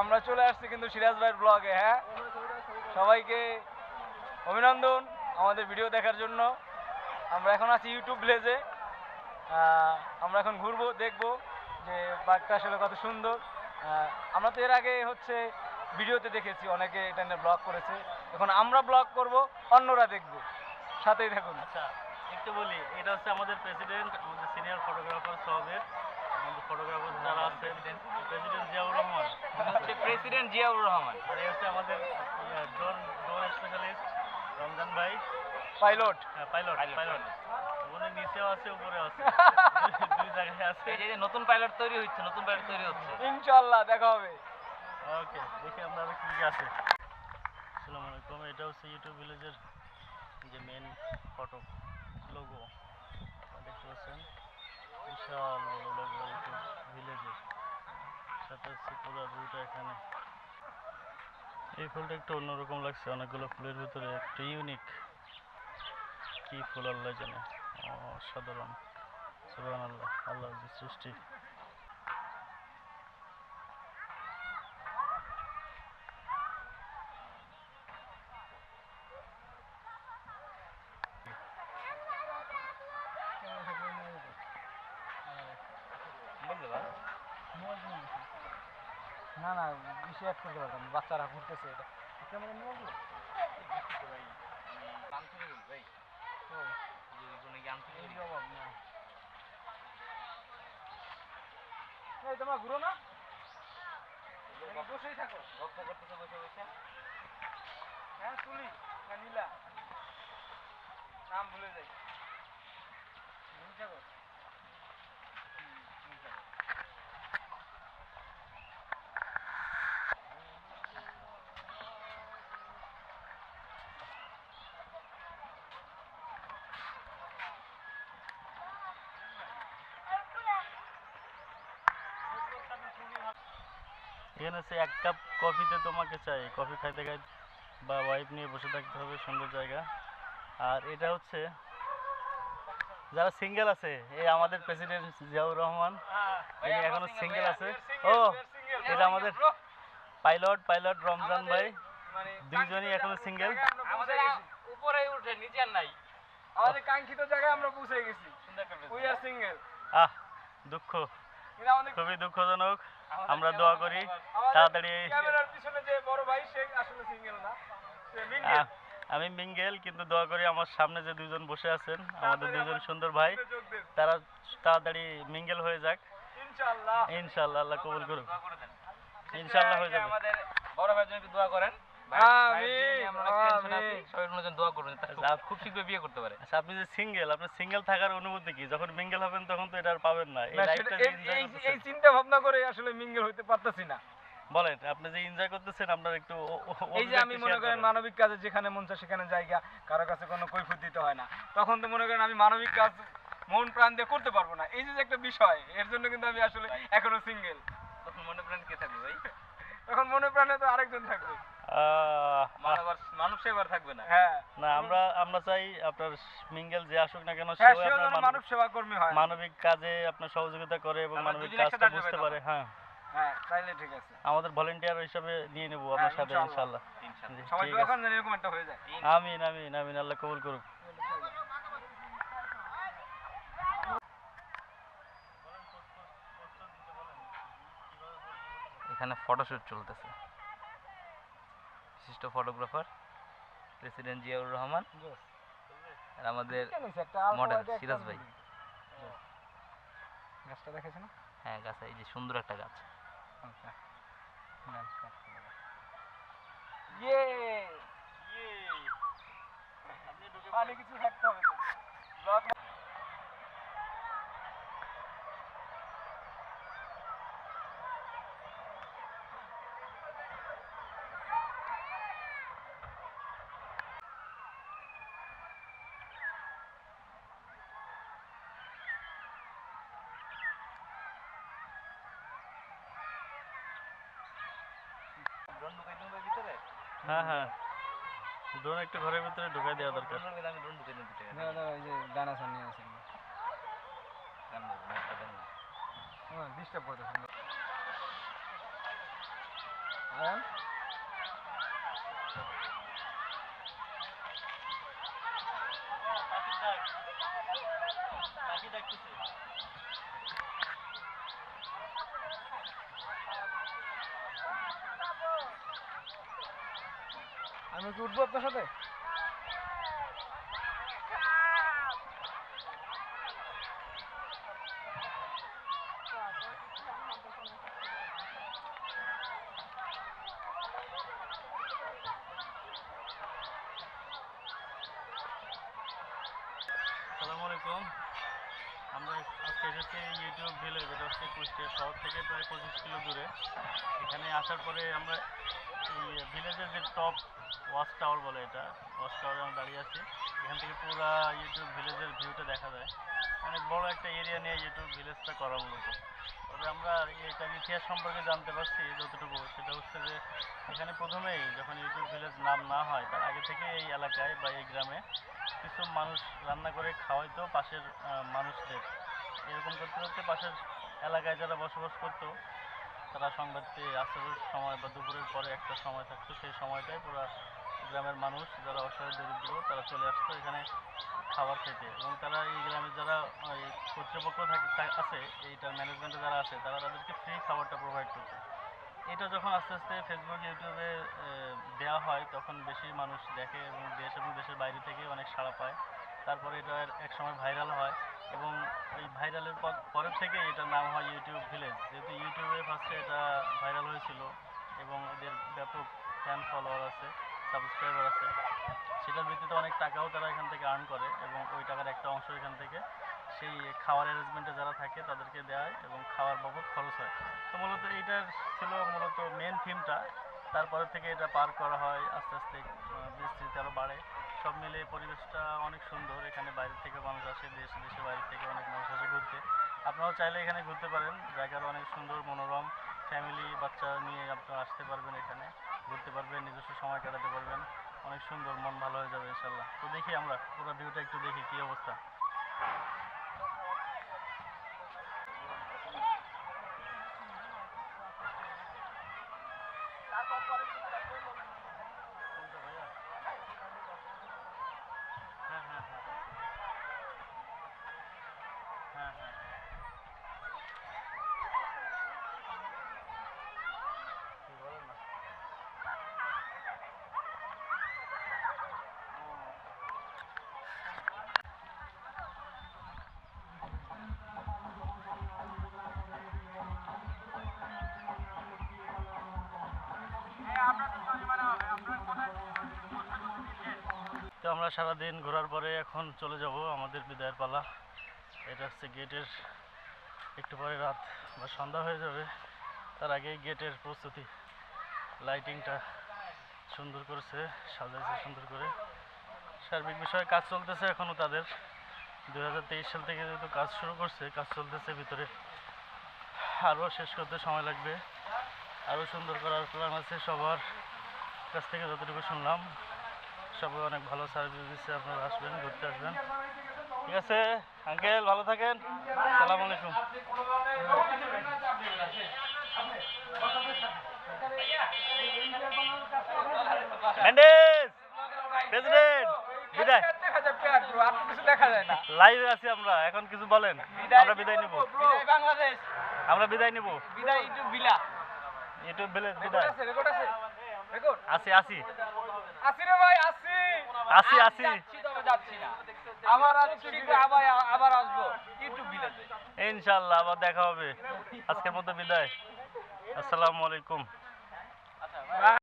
আমরা চলে আসছি কিন্তু সিরাজ ভাইয়ের ব্লগে হ্যাঁ? সবাইকে অভিনন্দন আমাদের ভিডিও দেখার জন্য। আমরা এখন আছি ইউটিউব ভিলেজে আমরা এখন ঘুরবো, দেখব যে পার্কটা আসলে কত সুন্দর। আমরা তো এর আগে হচ্ছে ভিডিওতে দেখেছি, অনেকে এটা নিয়ে ব্লগ করেছে। এখন আমরা ব্লগ করব, অন্যরা দেখব। সাথেই থাকুন। আচ্ছা একটু বলি, এটা হচ্ছে আমাদের প্রেসিডেন্ট আমাদের সিনিয়র ফটোগ্রাফার সবের আমাদের ফটোগ্রাফার যারা আছে প্রেসিডেন্ট জিয়াউর রহমান। হচ্ছে প্রেসিডেন্ট জিয়াউর রহমান। আর এই হচ্ছে আমাদের ড্রোন ড্রোন স্পেশালিস্ট রমজান ভাই। পাইলট হ্যাঁ পাইলট পাইলট উনি নিচেও আছে উপরেও আছে। দুই জায়গায় আছে। এই যে নতুন পাইলট তৈরি হচ্ছে নতুন পাইলট তৈরি হচ্ছে। ইনশাল্লাহ দেখা হবে। ওকে দেখি আমরা কি কি আছে। আসসালামু আলাইকুম এটা হচ্ছে ইউটিউব ভিলেজের যে মেন ফটো ভিলেজের এখানে। এই ফুলটা একটু অন্যরকম লাগছে, অনেকগুলো ফুলের ভিতরে একটা ইউনিক কি ফুল আল্লাহ জানে। অসাধারণ। সুবহান আল্লাহ আল্লাহ সৃষ্টি। না না বেশি অ্যাড করতে পারতাম। বাচ্চারা ঘুরতেছে এটা। ক্যামেরা নিয়ে আসব থেকে থেকে তোমরা ঘুরো না? বসেই থাকো। হ্যাঁ তুলি হ্যাঁ নীলা। নাম ভুলে যাই। নীলসাগর এখানে হচ্ছে এক কাপ কফিতে তোমাকে চাই। কফি খাইতে খাইতে বা ওয়াইফ নিয়ে বসে থাকতে হবে সুন্দর জায়গা। আর এটা হচ্ছে যারা সিঙ্গেল আছে এই আমাদের প্রেসিডেন্ট জিয়াউর রহমান। ইনি এখনও সিঙ্গেল আছে। ও এটা আমাদের পাইলট পাইলট রমজান ভাই। মানে দুইজনই এখনও সিঙ্গেল আমাদের উপরে উঠে নিচে নাই। আমাদের কাঙ্ক্ষিত জায়গায় আমরা পৌঁছে গেছি। উই আর সিঙ্গেল আহ দুঃখ। খুবই দুঃখজনক। আমরা দোয়া করি। তাড়াতাড়ি আমি মিঙ্গেল কিন্তু দোয়া করি আমার সামনে যে দুজন বসে আছেন আমাদের দুজন সুন্দর ভাই তারা তাড়াতাড়ি মিঙ্গেল হয়ে যাক। ইনশাল্লাহ ইনশাল্লাহ আল্লাহ কবুল করুক। ইনশাল্লাহ হয়ে যাবে। আমাদের বড় ভাইয়ের জন্য দোয়া করেন। ভাই- ভাইয়ের জন্য আমরা অনেক টেনশন আছি আমিন। সবাই জন্য দোয়া করবেন। তার খুব- আচ্ছা, শীঘ্রই বিয়ে করতে পারে। আচ্ছা আপনি যে সিঙ্গেল আপনি সিঙ্গেল থাকার অনুভূতি কি? যখন মিঙ্গেল হবেন তখন তো এটা আর পাবেন না। এই না, লাইফটা সেটা- যে এই- এনজয় এই- করতেছেন। এই চিন্তা ভাবনা করে আসলে মিঙ্গেল হইতে পারতাছি না। বলেন আপনি যে এনজয় করতেছেন আপনার একটু ও- ও- এই যে আমি মনে করেন করেন। মানবিক কাজে যেখানে মন চায় সেখানে জায়গা কারও কাছে কোনো কৈফত দিতে হয় না। তখন তো মনে করেন আমি মানবিক কাজ মন প্রাণ দিয়ে করতে পারব না। এই যে একটা বিষয় এর জন্য কিন্তু আমি আসলে এখনও সিঙ্গেল তখন মনে প্রাণ কে থাকবে ভাই? তখন মনে প্রাণে তো আরেকজন থাকবে। মানুষ সেবার থাকবে না। হ্যাঁ। না আমরা আমরা চাই আপনার মিঙ্গেল যে আসুক না কেন হ্যাঁ সেও সেও আপনার যেন মানব- মানব সেবা কর্মী হয়। মানবিক কাজে আপনার সহযোগিতা করে এবং মানবিক কাজটা বুঝতে পারে হ্যাঁ। হ্যাঁ তাইলে ঠিক আছে। আমাদের ভলেন্টিয়ার হিসাবে নিয়ে নেব আপনার হ্যাঁ, সাথে ইনশাআল্লাহ। ইনশাল্লাহ। ইনশাআল্লাহ। জি, সবাই দোয়া করেন এরকম একটা হয়ে যায়। আমিন আমিন আমিন আল্লাহ কবুল করুক। এখানে ফটোশুট চলতেছে। বিশিষ্ট ফটোগ্রাফার প্রেসিডেন্ট জিয়াউর রহমান আর আমাদের মডেল সিরাজ ভাই। গাছটা দেখেছেন? হ্যাঁ গাছ এই যে সুন্দর একটা গাছ। আচ্ছা। ইয়ে পানি কিছু থাকতে হবে। ড্রোন ঢুকাই দিন ভিতরে? হ্যাঁ হ্যাঁ। ড্রোন একটু ঘরের ভিতরে ঢুকাই দেওয়া দরকার। আমি ড্রোন ঢুকাই ভিতরে। না না ওই যে ডানা। ডিস্টার্ব পাখি ডাকতেছে আমি কি উঠবো আপনার সাথে? আলাইকুম। আমরা শহর থেকে প্রায় পঁচিশ কিলো দূরে। এখানে আসার পরে আমরা এই ভিলেজের যে টপ ওয়াচ টাওয়ার বলে এটা। ওয়াচ টাওয়ারে আমরা দাঁড়িয়ে আছি। এখান থেকে পুরো ইউটিউব ভিলেজের ভিউটা দেখা যায়। অনেক বড় একটা এরিয়া নিয়ে ইউটিউব ভিলেজটা করা মূলত। তবে আমরা এটার ইতিহাস সম্পর্কে জানতে পারছি যতটুকু, সেটা হচ্ছে যে এখানে প্রথমেই যখন ইউটিউব ভিলেজ নাম না হয়, তার আগে থেকে এই এলাকায় বা এই গ্রামে কিছু মানুষ রান্না করে খাওয়াইতো পাশের মানুষদের। এরকম করতে করতে পাশের এলাকায় যারা বসবাস করতো তারা সংবাদ পেয়ে আসরের সময় বা দুপুরের পরে একটা সময় থাকতো, সেই সময়টায় পুরো গ্রামের মানুষ যারা অসহায়, দরিদ্র, তারা চলে আসতো এখানে খাবার খেতে। এবং তারা এই গ্রামের যারা কর্তৃপক্ষ থাকে আছে, এইটার ম্যানেজমেন্টে যারা আছে, তারা তাদেরকে ফ্রি খাবারটা প্রোভাইড করতো। এটা যখন আস্তে আস্তে ফেসবুক ইউটিউবে দেওয়া হয়, তখন বেশি মানুষ দেখে এবং দেশ এবং দেশের বাইরে থেকে অনেক সাড়া পায়। তারপরে এটা এক সময় ভাইরাল হয় এবং এই ভাইরালের পরের থেকে এটার নাম হয় ইউটিউব ভিলেজ যেহেতু ইউটিউবে ফার্স্টে এটা ভাইরাল হয়েছিল এবং এদের ব্যাপক ফ্যান ফলোয়ার আছে সাবস্ক্রাইবার আছে, সেটার ভিত্তিতে অনেক টাকাও তারা এখান থেকে আর্ন করে এবং ওই টাকার একটা অংশ এখান থেকে সেই খাওয়ার অ্যারেঞ্জমেন্টে যারা থাকে তাদেরকে দেয় এবং খাওয়ার বাবদ খরচ হয়। তো মূলত এইটার ছিল মূলত মেন থিমটা তারপরে থেকে এটা পার করা হয়, আস্তে আস্তে বিস্তৃতি আরও বাড়ে। সব মিলে পরিবেশটা অনেক সুন্দর, এখানে বাইরে থেকে মানুষ আসে, দেশ দেশের বাইরে থেকে অনেক মানুষ আসে ঘুরতে। আপনারাও চাইলে এখানে ঘুরতে পারেন জায়গাটা অনেক সুন্দর, মনোরম ফ্যামিলি বাচ্চা নিয়ে আপনারা আসতে পারবেন এখানে, ঘুরতে পারবেন, নিজস্ব সময় কাটাতে পারবেন। অনেক সুন্দর, মন ভালো হয়ে যাবে, ইনশাল্লাহ। তো দেখি আমরা, পুরো ভিউটা একটু দেখি কী অবস্থা। আমরা সারাদিন ঘোরার পরে এখন চলে যাব আমাদের বিদায়ের পালা। এটা হচ্ছে গেটের একটু পরে রাত বা সন্ধ্যা হয়ে যাবে। তার আগেই গেটের প্রস্তুতি। লাইটিংটা সুন্দর করেছে, সাজাইছে সুন্দর করে। সার্বিক বিষয়ে কাজ চলতেছে এখনও তাদের। দুহাজার তেইশ সাল থেকে যেহেতু কাজ শুরু করছে, কাজ চলতেছে ভিতরে। আরও শেষ করতে সময় লাগবে। আরও সুন্দর করার প্ল্যান আছে সবার। কাছ থেকে যতটুকু শুনলাম। সবাই অনেক ভালো সার্ভিস দিচ্ছে আপনারা আসবেন ঘুরতে আসবেন। ঠিক আছে? আঙ্কেল ভালো থাকেন। সালাম আলাইকুম। প্রেসিডেন্ট বিদায়। লাইভে আছি আমরা এখন কিছু বলেন। আমরা বিদায় নিব। বাংলাদেশ আমরা বিদায় নিব। বিদায় ইউটিউব বিলা ইউটিউব বিদায়। রেকর্ড আছে রেকর্ড আসি আসি। আসি রে ভাই আসি। আসি, আসি। তবে যাচ্ছি না। আবার আবার আবার আসব। ইউটিউব বিলাতে ইনশাল্লাহ আবার দেখা হবে। আজকের মতো বিদায়। আসসালামু আলাইকুম।